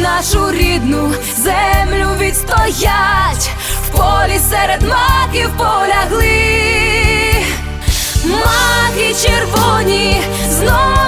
нашу рідну землю відстоять, в полі серед маків полягли, маки червоні знов